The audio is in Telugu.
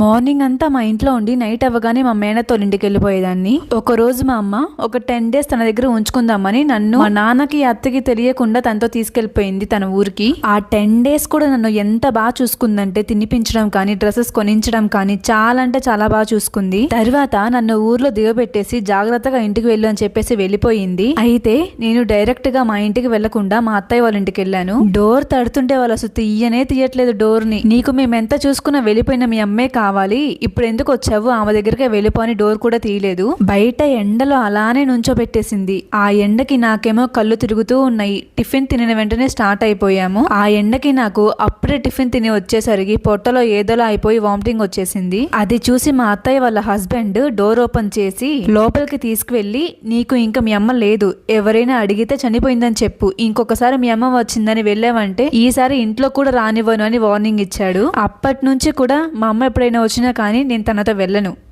మార్నింగ్ అంతా మా ఇంట్లో ఉండి నైట్ అవ్వగానే మా మేనతో ఇంటికి వెళ్ళిపోయేదాన్ని. ఒక రోజు మా అమ్మ ఒక టెన్ డేస్ తన దగ్గర ఉంచుకుందామని నన్ను మా నాన్నకి అత్తకి తెలియకుండా తనతో తీసుకెళ్ళిపోయింది తన ఊరికి. ఆ టెన్ డేస్ కూడా నన్ను ఎంత బాగా చూసుకుందంటే తినిపించడం కానీ డ్రెస్సెస్ కొనించడం కానీ చాలా అంటే చాలా బాగా చూసుకుంది. తర్వాత నన్ను ఊర్లో దిగబెట్టేసి జాగ్రత్తగా ఇంటికి వెళ్ళు అని చెప్పేసి వెళ్ళిపోయింది. అయితే నేను డైరెక్ట్గా మా ఇంటికి వెళ్ళకుండా మా అత్తయ్య వాళ్ళ ఇంటికి వెళ్ళాను. డోర్ తడుతుంటే వాళ్ళు అసలు తీయనే తీయట్లేదు డోర్ని నీకు మేము ఎంత చూసుకున్నా వెళ్ళిపోయిన మీ అమ్మే కాదు కావాలి. ఇప్పుడు ఎందుకు వచ్చావు? ఆమె దగ్గరికి వెళ్ళిపోని డోర్ కూడా తీయలేదు. బయట ఎండలో అలానే నుంచోబెట్టేసింది. ఆ ఎండకి నాకేమో కళ్ళు తిరుగుతూ ఉన్నాయి. టిఫిన్ తినిన వెంటనే స్టార్ట్ అయిపోయాము. ఆ ఎండకి నాకు అప్పుడే టిఫిన్ తిని వచ్చేసరికి పొట్టలో ఏదోలా అయిపోయి వామిటింగ్ వచ్చేసింది. అది చూసి మా అత్తయ్య వాళ్ళ హస్బెండ్ డోర్ ఓపెన్ చేసి లోపలికి తీసుకువెళ్ళి నీకు ఇంకా మీ అమ్మ లేదు. ఎవరైనా అడిగితే చనిపోయిందని చెప్పు. ఇంకొకసారి మీ అమ్మ వచ్చిందని వెళ్ళావంటే ఈసారి ఇంట్లో కూడా రానివ్వను అని వార్నింగ్ ఇచ్చాడు. అప్పటి నుంచి కూడా మా అమ్మ ఎప్పుడైనా వచ్చినా కానీ నేను తనతో వెళ్ళను.